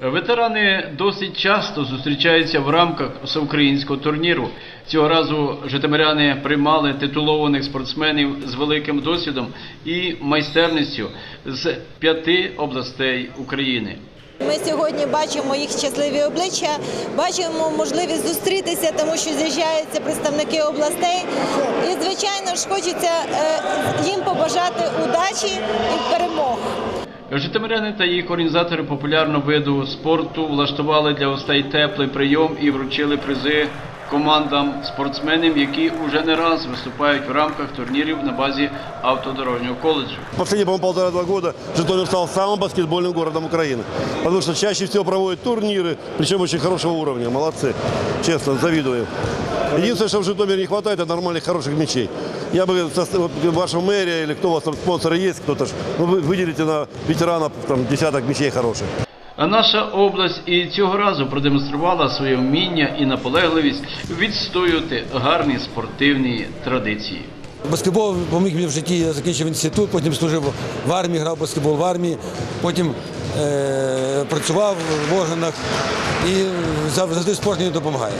Ветерани досить часто зустрічаються в рамках всеукраїнського турніру. Цього разу житомиряни приймали титулованих спортсменів з великим досвідом і майстерністю з п'яти областей України. Ми сьогодні бачимо їх щасливі обличчя, бачимо можливість зустрітися, тому що з'їжджаються представники областей. І, звичайно ж, хочеться е, їм побажати удачі і перемог. Житомиряни та їх організатори популярного виду спорту влаштували для гостей теплий прийом і вручили призи командам спортсменів, які уже не раз виступають в рамках турнірів на базі автодорожнього коледжу. Последние, по-моему, полтора-два года Житомир стал самым баскетбольным городом Украины. Потому что чаще всего проводят турниры, причем очень хорошего уровня. Молодцы. Честно, завидую. Единственное, что в Житомире не хватает, это нормальных, хороших мячей. Я бы, со- вот, ваша мэрия или кто у вас там спонсоры есть, кто-то, ж, ну, вы выделите на ветеранов там, десяток мячей хороших. А наша область і цього разу продемонструвала своє вміння і наполегливість відстоювати гарні спортивні традиції. Баскетбол поміг мені в житті. Я закінчив інститут, потім служив в армії, грав в баскетбол в армії, потім е, працював в органах і завжди спорт мені допомагає.